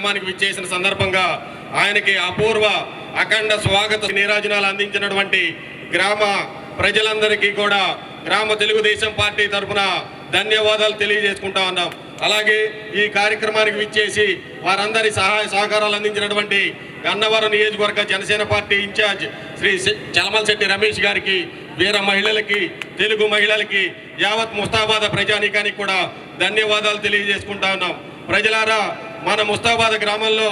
గ్రామానికి విచ్చేసిన సందర్భంగా ఆయనకి అపూర్వ అఖండ స్వాగత నీరాజనాలు అందించినటువంటి గ్రామ ప్రజలందరికీ కూడా గ్రామ తెలుగుదేశం పార్టీ తరఫున ధన్యవాదాలు తెలియజేసుకుంటా ఉన్నాం. అలాగే ఈ కార్యక్రమానికి విచ్చేసి వారందరి సహాయ సహకారాలు అందించినటువంటి గన్నవరం నియోజకవర్గ Janasena party in charge Shri Chalamalasetti Ramesh గారికి వీర మహిళలకి తెలుగు మహిళలకి యావత్ ముస్తాబాద్ ప్రజానీకానికి కూడా ధన్యవాదాలు తెలియజేసుకుంటా ఉన్నాం. ప్రజలారా మన ముస్తాబాద్ గ్రామంలో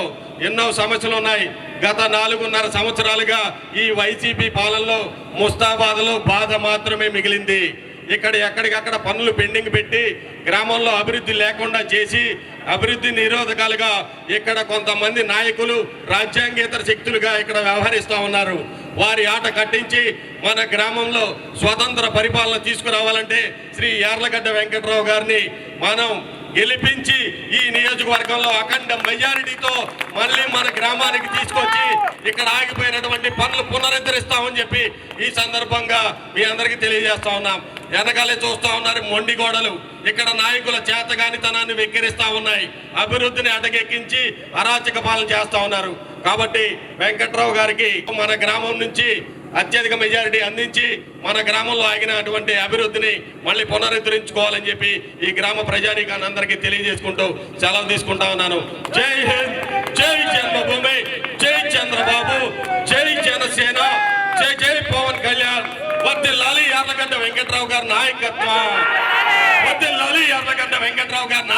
ఎన్నో సమస్యలు ఉన్నాయి. గత నాలుగున్నర సంవత్సరాలుగా ఈ వైసీపీ పాలనలో ముస్తాబాద్లో బాధ మాత్రమే మిగిలింది. ఇక్కడ ఎక్కడికక్కడ పనులు పెండింగ్ పెట్టి గ్రామంలో అభివృద్ధి లేకుండా చేసి అభివృద్ధి నిరోధకాలుగా ఇక్కడ కొంతమంది నాయకులు రాజ్యాంగేతర శక్తులుగా ఇక్కడ వ్యవహరిస్తూ ఉన్నారు. వారి ఆట కట్టించి మన గ్రామంలో స్వతంత్ర పరిపాలన తీసుకురావాలంటే శ్రీ యార్లగడ్డ వెంకట్రావు గారిని మనం గెలిపించి ఈ నియోజకవర్గంలో అఖండ మెజారిటీతో మళ్ళీ మన గ్రామానికి తీసుకొచ్చి ఇక్కడ ఆగిపోయినటువంటి పనులు పునరుద్ధరిస్తామని చెప్పి ఈ సందర్భంగా మీ అందరికీ తెలియజేస్తా ఉన్నాం. వెనకాలే చూస్తూ ఉన్నారు మొండి గోడలు. ఇక్కడ నాయకుల చేతగానితనాన్ని వెక్కిరిస్తా ఉన్నాయి. అభివృద్ధిని అటకెక్కించి అరాచక పాలన చేస్తా ఉన్నారు. కాబట్టి వెంకట్రావు గారికి మన గ్రామం నుంచి అత్యధిక మెజారిటీ అందించి మన గ్రామంలో ఆగినటువంటి అభివృద్ధిని మళ్ళీ పునరుద్ధరించుకోవాలని చెప్పి ఈ గ్రామ ప్రజానీకాన్ని అందరికీ తెలియజేసుకుంటూ సెలవు తీసుకుంటా ఉన్నాను. జై హింద్ జై జన్మభూమి జై చంద్రబాబు జై జనసేన జై జై పవన్ కళ్యాణ్. వర్దిల్లాలి యార్లగడ్డ వెంకట్రావు గారి నాయకత్వం. వర్దిల్లాలి యార్లగడ్డ వెంకట్రావు గారి